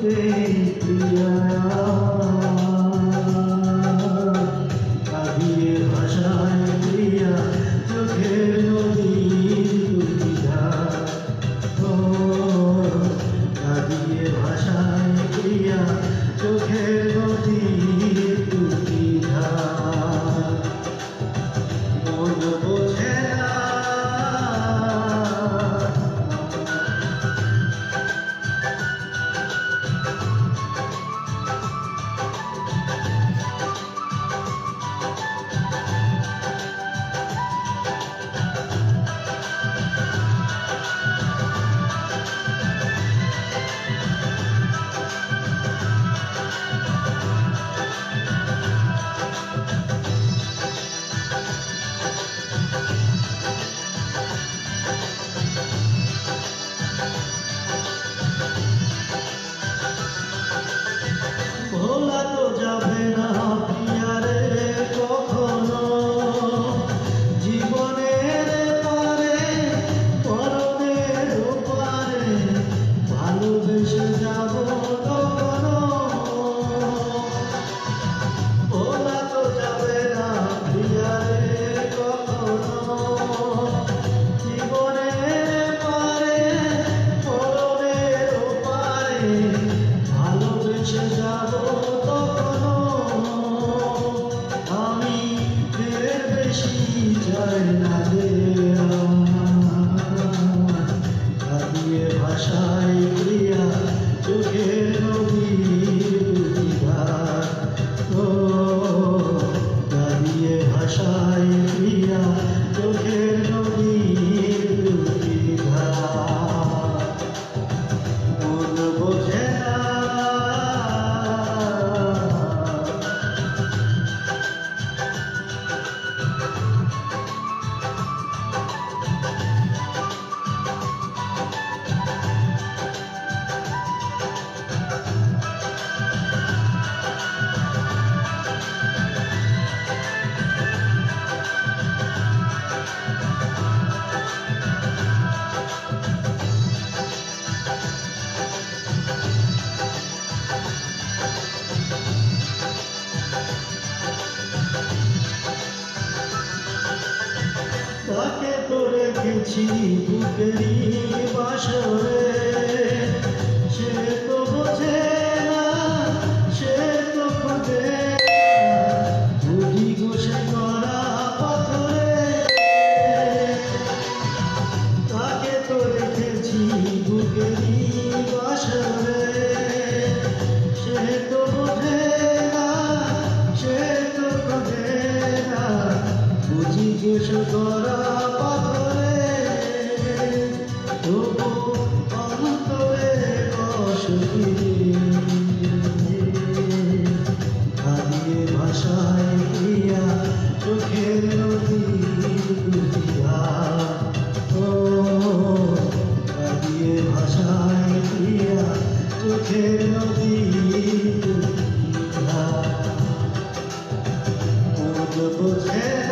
সেই প্রিয় Lord. তোমাকে তো রেখেছি বুকেরই বাসরে যদি বোঝে